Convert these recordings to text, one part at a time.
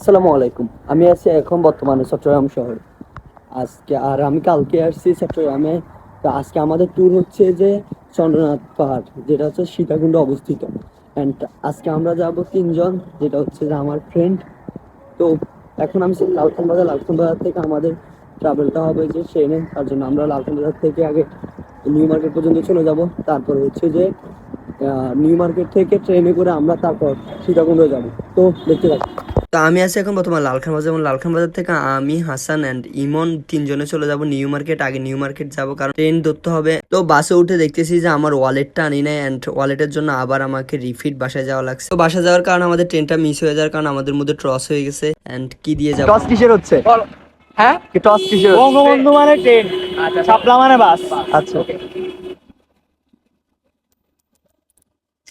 আসসালামু আলাইকুম। আমি আছি এখন বর্তমানে চট্টগ্রাম শহরে। আজকে আর আমি কালকে আসছি চট্টগ্রামে। তো আজকে আমাদের ট্যুর হচ্ছে যে চন্দ্রনাথ পাহাড়, যেটা হচ্ছে সীতাকুণ্ড অবস্থিত। অ্যান্ড আজকে আমরা যাব তিনজন, যেটা হচ্ছে যে আমার ফ্রেন্ড তো এখন আমি লালখান বাজার লালখান বাজার থেকে আমাদের ট্রাভেলটা হবে যে ট্রেনে তার জন্য আমরা লালখান বাজার থেকে আগে নিউ মার্কেট পর্যন্ত চলে যাব। তারপর হচ্ছে যে নিউ মার্কেট থেকে ট্রেনে করে আমরা তারপর সীতাকুণ্ড যাব। তো দেখতে পাচ্ছি তো আমি আছি এখন বর্তমানে লালখান বাজার এবং লালখান বাজার থেকে আমি হাসান অ্যান্ড ইমন তিনজনে চলে যাব নিউ মার্কেট। আগে নিউ মার্কেট যাব কারণ ট্রেন ধরতে হবে। তো বাসে উঠে দেখতেছি যে আমার ওয়ালেটটা আনি নাই অ্যান্ড ওয়ালেটের জন্য আবার আমাকে রিফিট বাসায় যাওয়া লাগছে। তো বাসা যাওয়ার কারণে আমাদের ট্রেনটা মিস হয়ে যাওয়ার কারণে আমাদের মধ্যে ট্রস হয়ে গেছে। অ্যান্ড কি দিয়ে যাব? টস কিসের হচ্ছে? হ্যাঁ? টস কিসের বঙ্গবন্ধু মানে ট্রেন। শাপলা মানে বাস। আচ্ছা।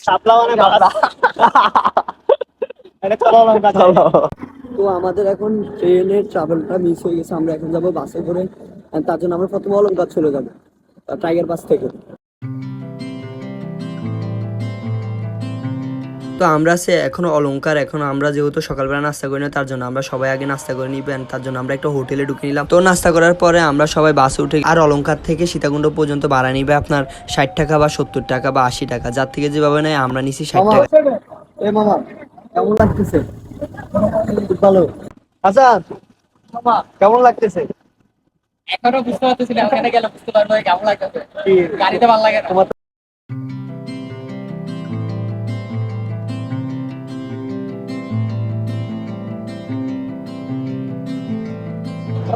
শাপলা মানে বাস এটা চলো অলঙ্কার চলো তো আমাদের এখন ট্রেনের ট্রাভেলটা মিস হয়ে গেছে আমরা এখন যাব বাসে করে তার জন্য আমরা প্রথমে অলঙ্কার চলে যাব টাইগার বাস থেকে। তো আমরা সে এখনও অলংকার এখন আমরা যেহেতু সকালবেলা নাস্তা করি না তার জন্য আমরা সবাই আগে নাস্তা করে নিব তার জন্য আমরা একটা হোটেলে ঢুকে নিলাম। তো নাস্তা করার পরে আমরা সবাই বাসে উঠে আর অলংকার থেকে সীতাকুণ্ড পর্যন্ত ভাড়া নিবে আপনার ষাট টাকা বা সত্তর টাকা বা আশি টাকা যার থেকে যেভাবে নেয় আমরা নিছি ষাট টাকা। এ মামা কেমন লাগতেছে? ভালো। আচ্ছা কেমন লাগতেছে? এখনও বুঝতে পারতেছি না ওখানে গেলে বুঝতে পারব কেমন লাগতেছে। গাড়িতে ভালো লাগে না।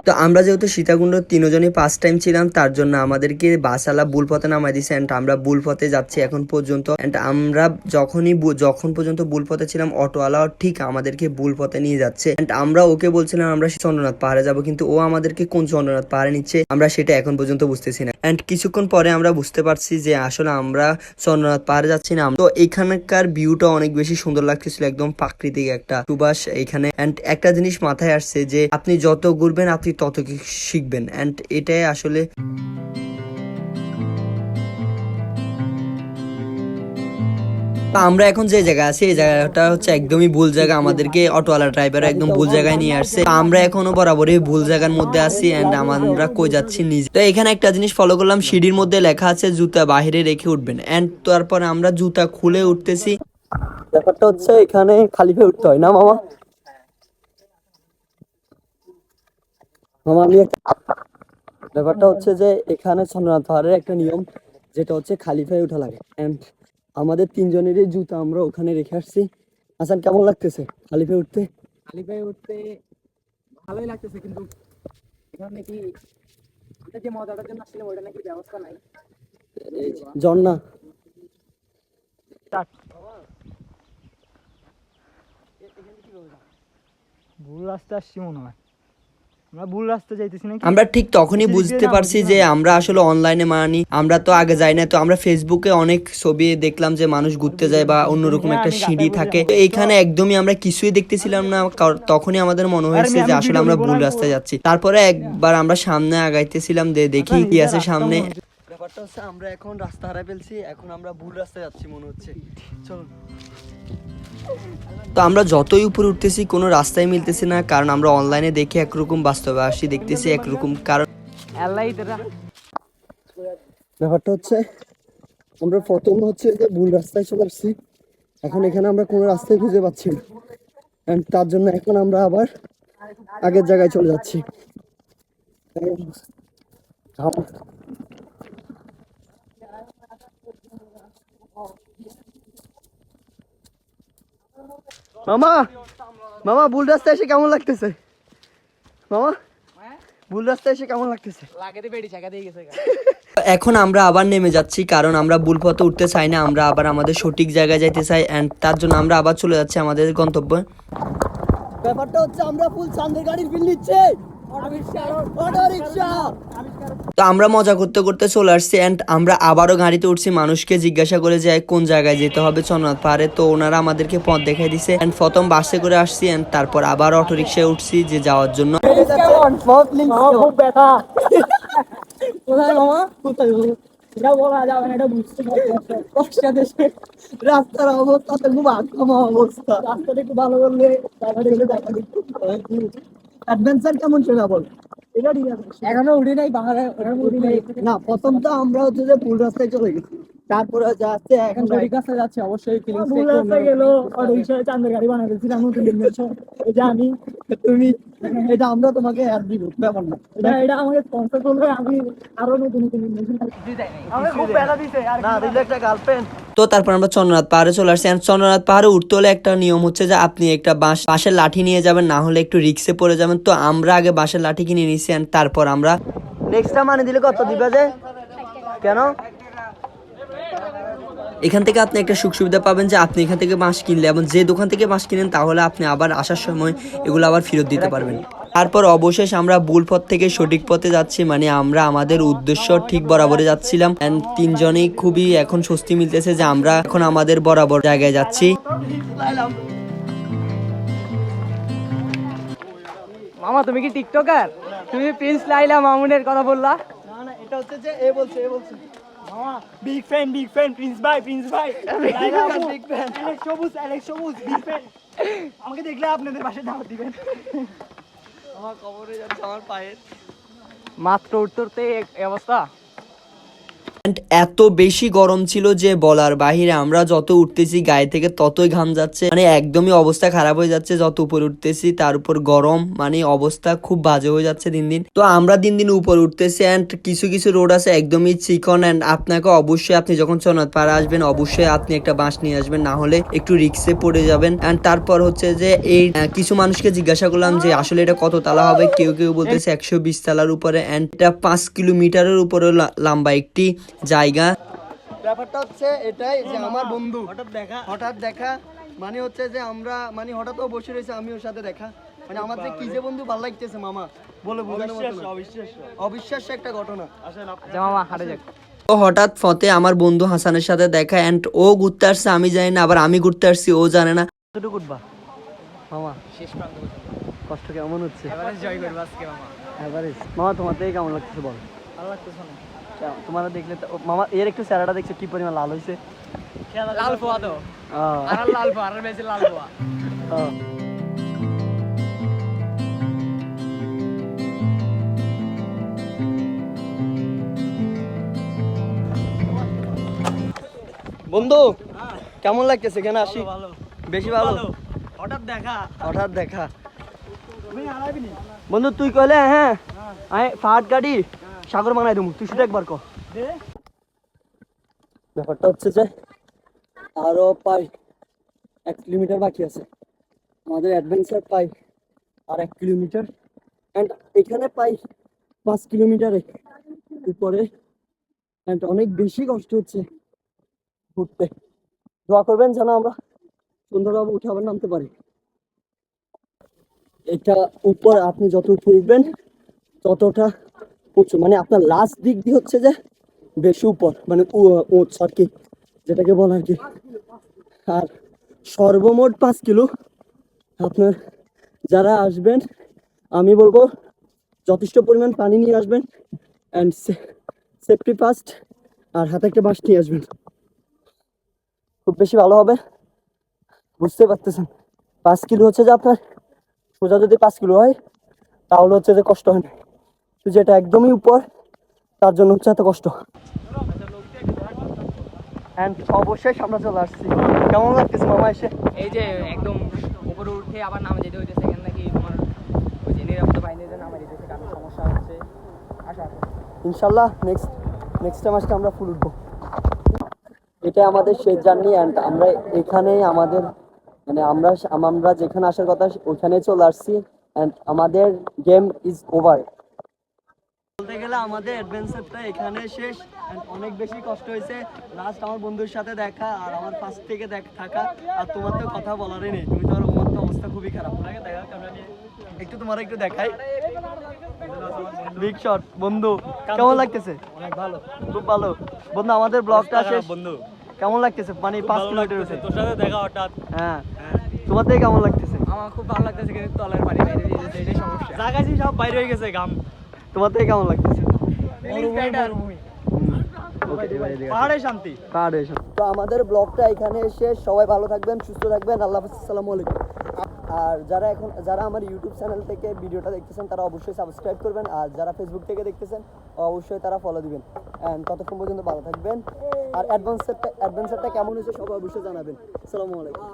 তো আমরা যেহেতু সীতাকুণ্ড তিনজনই ফার্স্ট টাইম ছিলাম, তার জন্য আমাদেরকে বাসালা বুল পথে নামাই দিছে অ্যান্ড আমরা বুল পথে যাচ্ছি এখন পর্যন্ত অ্যান্ড আমরা যখনই যখন পর্যন্ত বুল পথে ছিলাম অটোওয়ালাও ঠিক আমাদেরকে বুল পথে নিয়ে যাচ্ছে অ্যান্ড আমরা ওকে বলছিলাম, আমরা চন্দ্রনাথ পাহাড়ে যাব। কিন্তু ও আমাদেরকে কোন চন্দ্রনাথ পাহাড়ে নিচ্ছে, আমরা সেটা এখন পর্যন্ত বুঝতেছি না। অ্যান্ড কিছুক্ষণ পরে আমরা বুঝতে পারছি যে আসলে আমরা চন্দ্রনাথ পাহাড়ে যাচ্ছি না। তো এখানকার ভিউটা অনেক বেশি সুন্দর লাগতেছিল, একদম প্রাকৃতিক একটা সুবাস এখানে। অ্যান্ড একটা জিনিস মাথায় আসছে যে, আপনি যত ঘুরবেন আপনি তত শিখবেন? অ্যান্ড এটাই আসলে আমরা এখন যে জায়গায় আছি, এই জায়গাটা হচ্ছে একদমই ভুল জায়গা। আমাদেরকে অটোওয়ালা ড্রাইভার একদম ভুল জায়গায় নিয়ে আসছে। আমরা এখনও বরাবরই ভুল জায়গার মধ্যে আছি এন্ড আমরা কই যাচ্ছি নিজে তো এখানে একটা জিনিস ফলো করলাম, সিঁড়ির মধ্যে লেখা আছে, জুতা বাইরে রেখে উঠবেন। এন্ড তারপর আমরা জুতা খুলে উঠতেছি। ব্যাপারটা হচ্ছে এখানে খালি পেয়ে উঠতে হয় না, মামা? আমি ব্যাপারটা হচ্ছে যে এখানে চন্দ্রনাথ পাহাড়ের একটা নিয়ম যেটা হচ্ছে খালি পায়ে উঠা লাগে। এন্ড আমাদের তিনজনেরই জুতা আমরা ওখানে রেখে আসছি। হাসান কেমন লাগতেছে খালি পায়ে উঠতে? খালি পায়ে উঠতে ভালোই লাগতেছে কিন্তু এখানে নাকি যে মজাটার জন্য আসছিলাম ওইটা নাকি ব্যবস্থা নাই। ঝর্ণা ভুল রাস্তা আসছি মনে হয়। আমরা ভুল রাস্তা যাইতেছি নাকি? আমরা ঠিক তখনই বুঝতে পারছি যে আমরা আসলে অনলাইনে মানি আমরা তো আগে যাই না তো আমরা ফেসবুকে অনেক ছবি দেখলাম যে মানুষ ঘুরতে যায় বা অন্যরকম একটা সিঁড়ি থাকে। তো এইখানে একদমই আমরা কিছুই দেখতেছিলাম না কার- তখনই আমাদের মনে হয়েছে যে আসলে আমরা ভুল রাস্তায় যাচ্ছি। তারপরে একবার আমরা সামনে আগাইতেছিলাম যে দেখি কি আছে সামনে। ব্যাপারটা হচ্ছে আমরা এখন রাস্তা হারাই ফেলছি এখন আমরা ভুল রাস্তায় যাচ্ছি মনে হচ্ছে। চলুন। তো আমরা যতই উপরে উঠতেছি কোনো রাস্তায় মিলতেছে না কারণ আমরা অনলাইনে দেখে একরকম বাস্তবে আসি দেখতেছি একরকম কারণ ব্যাপারটা হচ্ছে আমরা প্রথম হচ্ছে যে ভুল রাস্তায় চলে আসছি। এখন এখানে আমরা কোনো রাস্তায় খুঁজে পাচ্ছি না। তার জন্য এখন আমরা আবার আগের জায়গায় চলে যাচ্ছি। মামা মামা ভুল রাস্তায় এসে কেমন লাগতেছে? মামা ভুল রাস্তায় এসে কেমন লাগতেছে? এখন আমরা আবার নেমে যাচ্ছি কারণ আমরা ভুল পথে উঠতে চাই না আমরা আবার আমাদের সঠিক জায়গায় যাইতে চাই অ্যান্ড তার জন্য আমরা আবার চলে যাচ্ছি আমাদের গন্তব্যে। ব্যাপারটা হচ্ছে আমরা ফুল চান্দের গাড়ির বিল নিচ্ছে। তো আমরা মজা করতে করতে চলে আসছি অ্যান্ড আমরা আবারও গাড়িতে উঠছি। মানুষকে জিজ্ঞাসা করে যে কোন জায়গায় যেতে হবে? চন্দ্রনাথ পাহাড়ে। তো ওনারা আমাদেরকে পথ দেখাই দিছে। অ্যান্ড প্রথম বাসে করে আসছি অ্যান্ড তারপর আবার অটো রিক্সায় উঠছি যে যাওয়ার জন্য। রাস্তার অবস্থা খুব আকামা অবস্থা। রাস্তাটা একটু ভালো করলে অ্যাডভেঞ্চার কেমন সেটা বল? এটা ঠিক আছে এখনও উঠি নাই। নাই না প্রথম তো আমরা হচ্ছে যে ভুল রাস্তায় চলে গেছি। তারপরে যাচ্ছে এখন এখন গড়ি কাছে যাচ্ছে অবশ্যই ফিলিংস গেল অটো রিক্সায় চান্দের গাড়ি বানাই ফেলছিলাম নতুন দিনের এই যে আমি তুমি এটা আমরা তোমাকে অ্যাড দিব ব্যাপার না। এটা এটা আমাকে স্পন্সর করলে আমি আরও নতুন নতুন ইনভেনশন আমাকে খুব প্যারা দিছে আর না দিলে একটা গার্লফ্রেন্ড তো তারপর আমরা চন্দ্রনাথ পাহাড়ে চলে আসছি And চন্দ্রনাথ পাহাড়ে উঠতে হলে একটা নিয়ম হচ্ছে যে আপনি একটা বাঁশ বাঁশের লাঠি নিয়ে যাবেন না হলে একটু রিক্সে পড়ে যাবেন। তো আমরা আগে বাঁশের লাঠি কিনে নিয়েছি and তারপর আমরা নেক্সটটা মানে দিলে কত দিবা যে? কেন? এখান থেকে আপনি একটা সুখ সুবিধা পাবেন যে আপনি এখান থেকে বাঁশ কিনলে এবং যে দোকান থেকে বাঁশ কিনেন তাহলে আপনি আবার আসার সময় এগুলো আবার ফেরত দিতে পারবেন। তারপর অবশেষ আমরা ভুল পথ থেকে সঠিক পথে যাচ্ছি মানে আমরা আমাদের উদ্দেশ্য ঠিক বরাবরে যাচ্ছিলাম। তিনজনেই খুবই এখন স্বস্তি মিলতেছে যে আমরা এখন আমাদের বরাবর জায়গায় যাচ্ছি। মামা তুমি কি টিকটকার? তুমি প্রিন্স লাইলা মামুনের কথা বললা? না না এটা হচ্ছে যে এ বলছে এ বলছে। Big fan big fan Prince ভাই প্রিন্স ভাই big fan Alex Sabuj Alex Sabuj big fan আমাকে দেখলে আপনাদের পাশে দাওয়াত দিবেন। আমার কবরে যাচ্ছে আমার পায়ের। মাত্র উঠতে উঠতে অবস্থা। And এত বেশি গরম ছিল যে বলার বাহিরে আমরা যত উঠতেছি গায়ে থেকে ততই ঘাম যাচ্ছে। মানে একদমই অবস্থা খারাপ হয়ে যাচ্ছে, যত উপরে উঠতেছি তার উপর গরম মানে অবস্থা খুব বাজে হয়ে যাচ্ছে দিন দিন। তো আমরা দিন দিন উপরে উঠতেছি অ্যান্ড কিছু কিছু রোড আছে একদমই চিকন অ্যান্ড আপনাকে অবশ্যই আপনি যখন চনাত পাড়া আসবেন, অবশ্যই আপনি একটা বাঁশ নিয়ে আসবেন, না হলে একটু রিক্সে পড়ে যাবেন। অ্যান্ড তারপর হচ্ছে যে এই কিছু মানুষকে জিজ্ঞাসা করলাম যে আসলে এটা কত তালা হবে? কেউ কেউ বলতেছে একশো বিশ তালার উপরে। অ্যান্ড এটা পাঁচ কিলোমিটারের উপরে লম্বা একটি জায়গা। ব্যাপারটা হচ্ছে এটাই যে আমার বন্ধু। হঠাৎ দেখা। হঠাৎ দেখা মানে হচ্ছে যে আমরা মানে হঠাৎ ও বসে রয়েছে আমি ওর সাথে দেখা। মানে আমার যে কি যে বন্ধু ভালো লাগতেছে মামা বলে বোঝানো মতো না। অবিশ্বাস্য। একটা ঘটনা। আচ্ছা মামা হাঁটে যাক। তো হঠাৎ ফতে আমার বন্ধু হাসানের সাথে দেখা অ্যান্ড ও ঘুরতে আসছে আমি জানি না আবার আমি ঘুরতে আসছি ও জানে না। কতটুকু উঠবা। মামা শেষ প্রান্ত। কষ্ট কেমন হচ্ছে? এভারেজ জয় করব আজকে মামা। এভারেজ মামা তোমার থেকে কেমন লাগছে বল? ভালো লাগতেছে না তোমার দেখলে তো ও, মামা এর একটু স্যারাটা দেখছ কি পরিমাণ লাল হয়েছে লাল পোয়া তো আর লাল পোয়া আর বেশি লাল পোয়া বন্ধু কেমন লাগতেছে কেন আসি? বেশি ভালো? হঠাৎ দেখা। হঠাৎ দেখা। তুমি হারাবি নি? বন্ধু তুই কইলে হ্যাঁ? আই ফাট গাড়ি। সাগর বানাই দেবো তুই শুধু একবার ব্যাপারটা হচ্ছে যে আরও প্রায় এক কিলোমিটার বাকি আছে। আমাদের অ্যাডভেঞ্চার পাই আর এক কিলোমিটার। অ্যান্ড এখানে পাই পাঁচ কিলোমিটারে উপরে। অ্যান্ড অনেক বেশি কষ্ট হচ্ছে ঘুরতে। দোয়া করবেন যেন আমরা সুন্দরভাবে উঠে আবার নামতে পারি। এটা উপর আপনি যত উপরে উঠবেন ততটা উঁচু মানে আপনার লাস্ট দিক দিয়ে হচ্ছে যে বেশি উপর মানে উঁচ আর কি, যেটাকে বলা আর কি। আর সর্বমোট পাঁচ কিলো আপনার যারা আসবেন, আমি বলব যথেষ্ট পরিমাণ পানি নিয়ে আসবেন অ্যান্ড সেফটি ফার্স্ট আর হাতে একটা বাঁশ নিয়ে আসবেন। খুব বেশি ভালো হবে বুঝতে পারতেছেন। পাঁচ কিলো হচ্ছে যে আপনার, সোজা যদি পাঁচ কিলো হয়, তাহলে হচ্ছে যে কষ্ট হয় না। তো যেটা একদমই উপর তার জন্য হচ্ছে এত কষ্ট। অ্যান্ড অবশ্যই সামনে চলে আসছি। কেমন লাগতেছে মামা এসে? এই যে একদম উপরে উঠে আবার নামে যেতে হইতেছে এখানে নাকি তোমার ওই যে নিরাপত্তা বাহিনীতে নামে যেতেছে কারণ সমস্যা হচ্ছে। আসা ইনশাল্লাহ নেক্সট নেক্সট টাইম আসলে আমরা ফুল উঠবো। এটা আমাদের শেষ জার্নি অ্যান্ড আমরা এখানেই আমাদের মানে আমরা আমরা যেখানে আসার কথা ওখানে চলে আসছি। অ্যান্ড আমাদের গেম ইজ ওভার বলতে গেলে আমাদের অ্যাডভেঞ্চারটা এখানে শেষ অনেক বেশি কষ্ট হয়েছে। লাস্ট আমার বন্ধুর সাথে দেখা আর আমার ফার্স্ট থেকে দেখ থাকা। আর তোমার তো কথা বলারই নেই। তুমি তো আর তোমার তো অবস্থা খুবই খারাপ। তোমাকে দেখা ক্যামেরা নিয়ে একটু তোমার একটু দেখাই। বিগ শট বন্ধু কেমন লাগতেছে? অনেক ভালো। খুব ভালো। বন্ধু আমাদের ব্লগটা শেষ। বন্ধু। কেমন লাগতেছে? মানে পাঁচ কিলোমিটার তোর সাথে দেখা হঠাৎ। হ্যাঁ। তোমার থেকে কেমন লাগতেছে? আমার খুব ভালো লাগতেছে কিন্তু তলের পানি বাইরে এটাই সমস্যা। সব বাইরে হয়ে গেছে গাম তোমার থেকে কেমন লাগতেছে? পাহাড়ে শান্তি তো আমাদের ব্লগটা এখানে শেষ। সবাই ভালো থাকবেন সুস্থ থাকবেন। আল্লাহ হাফিজ আসসালামু আলাইকুম। আর যারা এখন যারা আমার ইউটিউব চ্যানেল থেকে ভিডিওটা দেখতেছেন তারা অবশ্যই সাবস্ক্রাইব করবেন। আর যারা ফেসবুক থেকে দেখতেছেন অবশ্যই তারা ফলো দিবেন। অ্যান্ড ততক্ষণ পর্যন্ত ভালো থাকবেন। আর অ্যাডভান্সারটা অ্যাডভেঞ্চারটা কেমন হয়েছে সবাই অবশ্যই জানাবেন। আসসালামু আলাইকুম।